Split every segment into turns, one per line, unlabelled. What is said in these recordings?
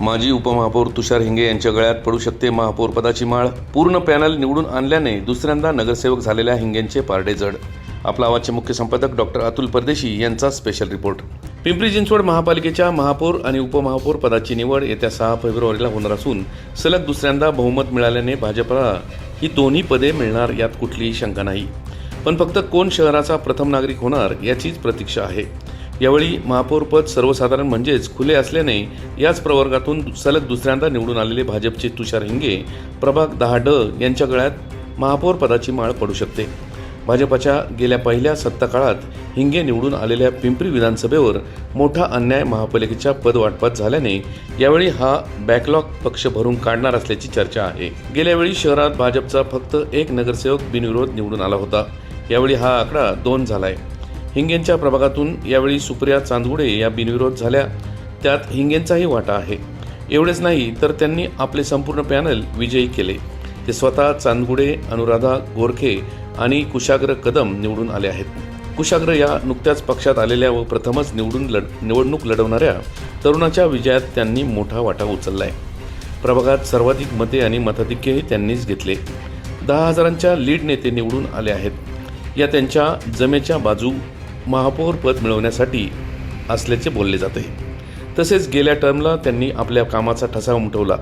माजी उपमहापौर तुषार हिंगे यांच्या गळ्यात पडू शकते महापौर पदाची माळ. पूर्ण पॅनल निवडून आणल्याने दुसऱ्यांदा नगरसेवक झालेल्या हिंगेंचे पारडे जड. आपला आवाजचे मुख्य संपादक डॉक्टर अतुल परदेशी यांचा स्पेशल रिपोर्ट पिंपरी चिंचवड महापालिकेच्या महापौर आणि उपमहापौर पदाची निवड येत्या सहा फेब्रुवारीला होणार असून सलग दुसऱ्यांदा बहुमत मिळाल्याने भाजपला ही दोन्ही पदे मिळणार यात कुठलीही शंका नाही. पण फक्त कोण शहराचा प्रथम नागरिक होणार याचीच प्रतीक्षा आहे. यावेळी महापौरपद सर्वसाधारण म्हणजेच खुले असल्याने याच प्रवर्गातून सलग दुसऱ्यांदा निवडून आलेले भाजपचे तुषार हिंगे प्रभाग दहा ड यांच्या गळ्यात महापौर पदाची माळ पडू शकते. भाजपाच्या गेल्या पहिल्या सत्ताकाळात हिंगे निवडून आलेल्या पिंपरी विधानसभेवर मोठा अन्याय महापालिकेच्या पदवाटपात झाल्याने यावेळी हा बॅकलॉग पक्ष भरून काढणार असल्याची चर्चा आहे. गेल्यावेळी शहरात भाजपचा फक्त एक नगरसेवक बिनविरोध निवडून आला होता. यावेळी हा आकडा दोन झालाय. हिंगेंच्या प्रभागातून यावेळी सुप्रिया चांदगुडे या बिनविरोध झाल्या. त्यात हिंगेंचाही वाटा आहे. एवढेच नाही तर त्यांनी आपले संपूर्ण पॅनल विजयी केले. ते स्वतः चांदगुडे अनुराधा गोरखे आणि कुशाग्र कदम निवडून आले आहेत. कुशाग्र या नुकत्याच पक्षात आलेल्या व प्रथमच निवडून लढ निवडणूक लढवणाऱ्या तरुणाच्या विजयात त्यांनी मोठा वाटा उचललाय. प्रभागात सर्वाधिक मते आणि मताधिक्यही त्यांनीच घेतले. दहा हजारांच्या लीड नेते निवडून आले आहेत. या त्यांच्या जमेच्या बाजू महापौर पद मिळवण्यासाठी असल्याचे बोलले जाते. तसेच गेल्या टर्मला त्यांनी आपल्या कामाचा ठसा उमटवला.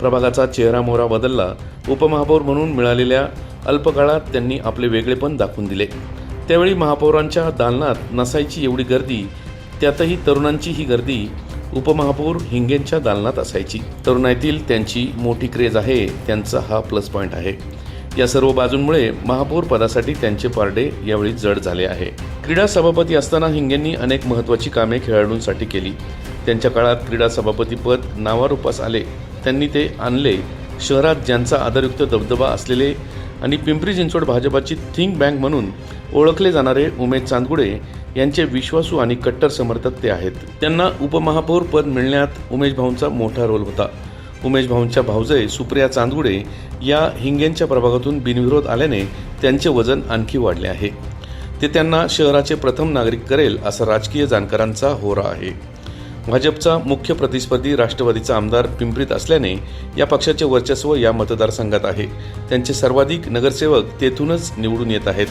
प्रभागाचा चेहरा मोहरा बदलला. उपमहापौर म्हणून मिळालेल्या अल्पकाळात त्यांनी आपले वेगळेपण दाखवून दिले. त्यावेळी महापौरांच्या दालनात नसायची एवढी गर्दी त्यातही तरुणांची ही गर्दी उपमहापौर हिंगेंच्या दालनात असायची. तरुणाईतील त्यांची मोठी क्रेज आहे त्यांचा हा प्लस पॉईंट आहे. या सर्व बाजूंमुळे महापौर पदासाठी त्यांचे पारडे यावेळी जड झाले आहे. क्रीडा सभापती असताना हिंगेंनी अनेक महत्त्वाची कामे खेळाडूंसाठी केली. त्यांच्या काळात क्रीडा सभापती पद नावारूपास आले. त्यांनी ते आणले. शहरात ज्यांचा आदरयुक्त दबदबा असलेले आणि पिंपरी चिंचवड भाजपाची थिंक बँक म्हणून ओळखले जाणारे उमेश चांदगुडे यांचे विश्वासू आणि कट्टर समर्थक ते आहेत. त्यांना उपमहापौर पद मिळण्यात उमेश भाऊंचा मोठा रोल होता. उमेश भाऊंच्या भाऊजय सुप्रिया चांदगुडे या हिंगेंच्या प्रभागातून बिनविरोध आल्याने त्यांचे वजन आणखी वाढले आहे. ते त्यांना शहराचे प्रथम नागरिक करेल असा राजकीय जाणकारांचा होरा आहे. भाजपचा मुख्य प्रतिस्पर्धी राष्ट्रवादीचा आमदार पिंपरीत असल्याने या पक्षाचे वर्चस्व या मतदारसंघात आहे. त्यांचे सर्वाधिक नगरसेवक तेथूनच निवडून येत आहेत.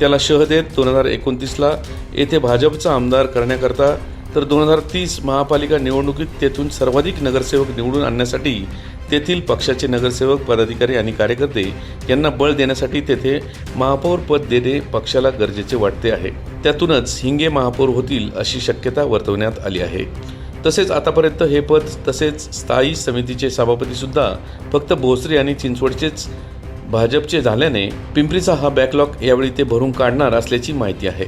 त्याला शह देत दोन हजार एकोणतीसला येथे भाजपचा आमदार करण्याकरता तर दोन हजार तीस महापालिका निवडणुकीत तेथून सर्वाधिक नगरसेवक निवडून आणण्यासाठी तेथील पक्षाचे नगरसेवक पदाधिकारी आणि कार्यकर्ते यांना बळ देण्यासाठी तेथे महापौर पद देणे पक्षाला गरजेचे वाटते आहे. त्यातूनच हिंगे महापौर होतील अशी शक्यता वर्तवण्यात आली आहे. तसेच आतापर्यंत हे पद तसेच स्थायी समितीचे सभापती सुद्धा फक्त भोसरे आणि चिंचवडचेच भाजपचे झाल्याने पिंपरीचा हा बॅकलॉग यावेळी ते भरून काढणार असल्याची माहिती आहे.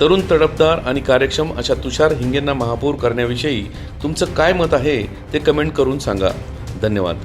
तरुण तडफदार आणि कार्यक्षम अशा तुषार हिंगेंना महापौर करण्याविषयी तुमचं काय मत आहे ते कमेंट करून सांगा. धन्यवाद.